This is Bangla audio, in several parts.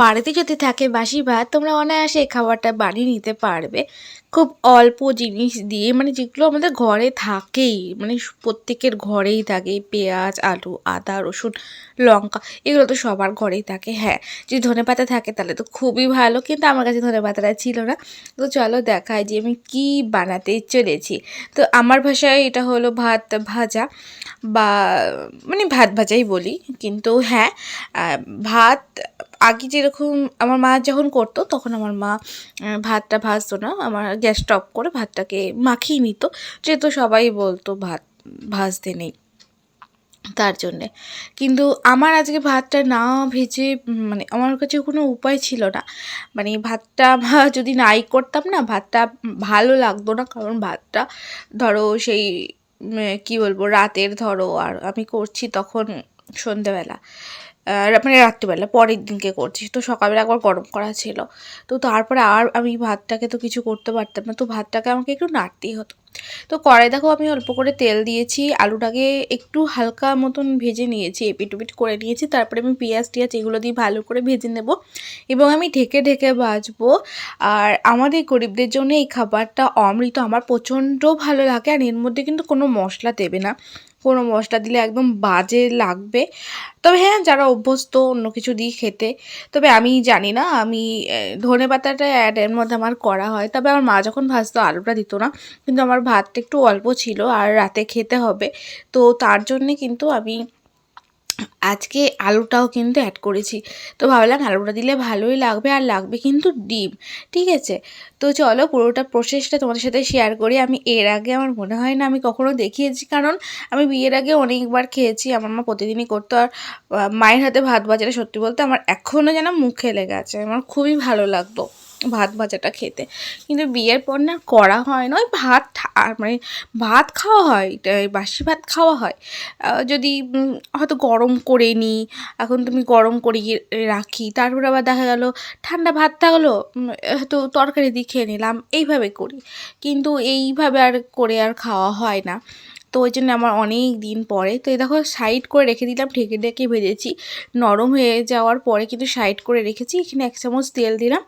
বাড়িতে যদি থাকে বাসি ভাত, তোমরা অনায়াসে এই খাবারটা বানিয়ে নিতে পারবে। খুব অল্প জিনিস দিয়ে মানে যেগুলো আমাদের ঘরে থাকেই মানে প্রত্যেকের ঘরেই থাকে, পেঁয়াজ, আলু, আদা, রসুন, লঙ্কা, এগুলো তো সবার ঘরেই থাকে হ্যাঁ। যদি ধনে পাতা থাকে তাহলে তো খুবই ভালো, কিন্তু আমার কাছে ধনে পাতাটা ছিল না। তো চলো দেখায় যে আমি কি বানাতে চলেছি। তো আমার ভাষায় এটা হলো ভাত ভাজা, বা মানে ভাত ভাজাই বলি, কিন্তু হ্যাঁ ভাত আগে যেরকম আমার মা যখন করতো, তখন আমার মা ভাতটা ভাজতো না। আমার গ্যাসটা অফ করে ভাতটাকে মাখিয়ে নিত। যেহেতু সবাই বলতো ভাত ভাজতে নেই তার জন্যে। কিন্তু আমার আজকে ভাতটা না ভেজে মানে আমার কাছে কোনো উপায় ছিল না। মানে ভাতটা যদি নাই করতাম না, ভাতটা ভালো লাগতো না। কারণ ভাতটা ধরো সেই কী বলব, রাতের ধরো, আর আমি করছি তখন সন্ধেবেলা। মানে রাত্রিবেলা, পরের দিনকে করছি। তো সকালবেলা একবার গরম করা ছিল। তো তারপরে আর আমি ভাতটাকে তো কিছু করতে পারতাম না। তো ভাতটাকে আমাকে একটু নাড়তেই হতো। তো কড়াই দেখো আমি অল্প করে তেল দিয়েছি, আলুটাকে একটু হালকা মতন ভেজে নিয়েছি, এপিট ওপিট করে নিয়েছি। তারপরে আমি পেঁয়াজ টিয়াজ এগুলো দিয়ে ভালো করে ভেজে নেব এবং আমি ঢেকে ঢেকে ভাজবো। আর আমাদের গরিবদের জন্য এই খাবারটা অমৃত আমার প্রচণ্ড ভালো লাগে আর এর মধ্যে কিন্তু কোনো মশলা দেবে না। কোনো মশলা দিলে একদম বাজে লাগবে। তবে হ্যাঁ যারা অভ্যস্ত অন্য কিছু দিয়ে খেতে, তবে আমি জানি না, আমি ধনে পাতাটা অ্যাডের মধ্যে আমার করা হয়। তবে আমার মা যখন ভাজতো, আলুটা দিত না, কিন্তু আমার ভাতটা একটু অল্প ছিল আর রাতে খেতে হবে। তো তার জন্যে কিন্তু আমি আজকে আলুটাও কিন্তু অ্যাড করেছি। তো ভাবলাম আলুটা দিলে ভালোই লাগবে আর লাগবে কিন্তু ডিম, ঠিক আছে? তো চলো পুরোটা প্রসেসটা তোমাদের সাথে শেয়ার করি। আমি এর আগে আমার মনে হয় না আমি কখনো দেখিয়েছি, কারণ আমি বিয়ের আগে অনেকবার খেয়েছি। আমার মা প্রতিদিনই করতো আর মায়ের হাতে ভাত ভাজাটা সত্যি বলতে আমার এখনও যেন মুখে লেগে আছে। আমার খুবই ভালো লাগতো ভাত ভাজাটা খেতে। কিন্তু বিয়ের পর না করা হয় না। ওই ভাত আর মানে ভাত খাওয়া হয় বাসি ভাত খাওয়া হয় যদি হয়তো গরম করে নিই এখন তুমি গরম করে রাখি, তারপর আবার দেখা গেল ঠান্ডা ভাত থাকল হয়তো তরকারি দিয়ে খেয়ে নিলাম, এইভাবে করি। কিন্তু এইভাবে আর করে আর খাওয়া হয় না। তো ওই জন্য আমার অনেক দিন পরে, তো এই দেখো সাইড করে রেখে দিলাম, ঢেকে ঢেকে ভেজেছি। নরম হয়ে যাওয়ার পরে কিন্তু সাইড করে রেখেছি, এখানে এক চামচ তেল দিলাম।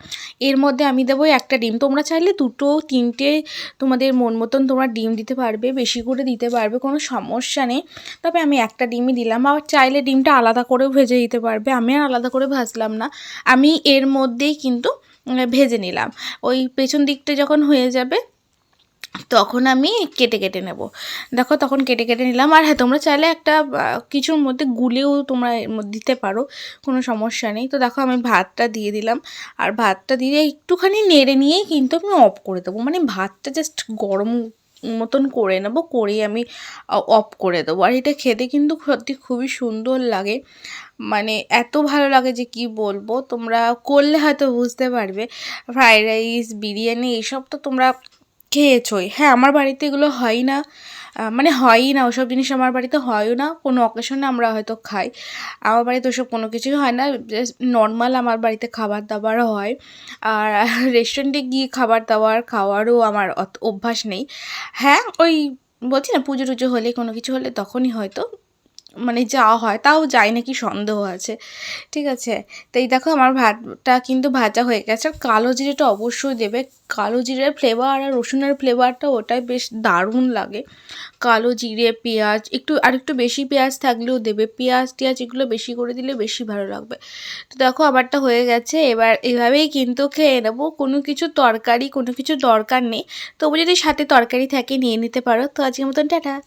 এর মধ্যে আমি দেবো একটা ডিম। তোমরা চাইলে দুটো, তিনটে তোমাদের মন মতন তোমরা ডিম দিতে পারবে, বেশি করে দিতে পারবে, কোনো সমস্যা নেই। তবে আমি একটা ডিমই দিলাম। আবার চাইলে ডিমটা আলাদা করেও ভেজে দিতে পারবে। আমি আর আলাদা করে ভাজলাম না। আমি এর মধ্যেই কিন্তু ভেজে নিলাম। ওই পেছন দিকটা যখন হয়ে যাবে তখন আমি কেটে কেটে নেব। দেখো তখন কেটে কেটে নিলাম। আর হ্যাঁ তোমরা চাইলে একটা কিছুর মধ্যে গুলেও তোমরা দিতে পারো, কোনো সমস্যা নেই। তো দেখো আমি ভাতটা দিয়ে দিলাম। আর ভাতটা দিয়ে একটুখানি নেড়ে নিয়েই কিন্তু আমি অফ করে দেবো। মানে ভাতটা জাস্ট গরম মতন করে নেব, করেই আমি অফ করে দেবো। আর এটা খেতে কিন্তু সত্যি খুবই সুন্দর লাগে। মানে এত ভালো লাগে যে কি বলব? তোমরা করলে হয়তো বুঝতে পারবে। ফ্রাইড রাইস, বিরিয়ানি, এইসব তো তোমরা খেয়েছোই। হ্যাঁ আমার বাড়িতে এগুলো হয় না। মানে হয়ই না, ওসব জিনিস আমার বাড়িতে হয়ও না। কোনো অকেশনে আমরা হয়তো খাই। আমার বাড়িতে ওসব কোনো কিছুই হয় না। জাস্ট নর্মাল আমার বাড়িতে খাবার দাবার হয়। আর রেস্টুরেন্টে গিয়ে খাবার দাবার খাওয়ারও আমার অভ্যাস নেই। হ্যাঁ ওই বলছি না পুজো টুজো হলে, কোনো কিছু হলে তখনই হয়তো। মানে যাওয়া হয়, তাও যাই নাকি সন্দেহ আছে। ঠিক আছে? তো এই দেখো আমার ভাতটা কিন্তু ভাজা হয়ে গেছে। আর কালো জিরেটা অবশ্যই দেবে। কালো জিরের ফ্লেভার আর রসুনের ফ্লেভারটা ওটাই বেশ দারুণ লাগে। কালো জিরে, পেঁয়াজ, একটু, আর একটু বেশি পেঁয়াজ থাকলেও দেবে। পেঁয়াজ, টিয়াজ এগুলো বেশি করে দিলে বেশি ভালো লাগবে। তো দেখো আমারটা হয়ে গেছে। এবার এভাবেই কিন্তু খেয়ে নেব। কোনো কিছু তরকারি, কোনো কিছু দরকার নেই। তবু যদি সাথে তরকারি থাকে, নিয়ে নিতে পারো। তো আজকের মতন, টাটা!